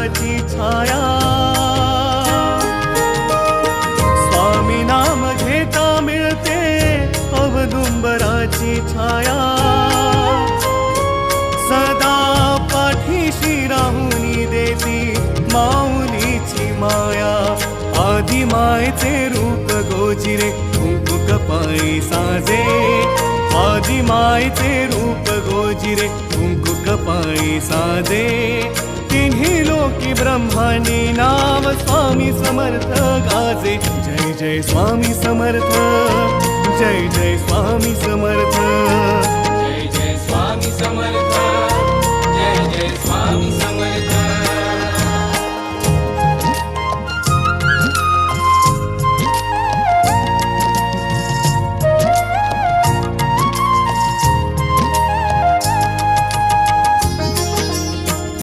दिगंबराची छाया. स्वामी नाम घेता मिळते अवदुंबराची छाया. सदा पाठीशी राहुनी देती माऊलीची माया. आधी मायचे रूप गोजिरे कुंकू कपाळी साजे. आधी मायचे रूप गोजिरे कुंकू कपाळी साजे. ब्रह्माने नाम स्वामी समर्थ गाजे. जय स्वामी समर्थ जय जय स्वामी समर्थ. जय जय स्वामी समर्थ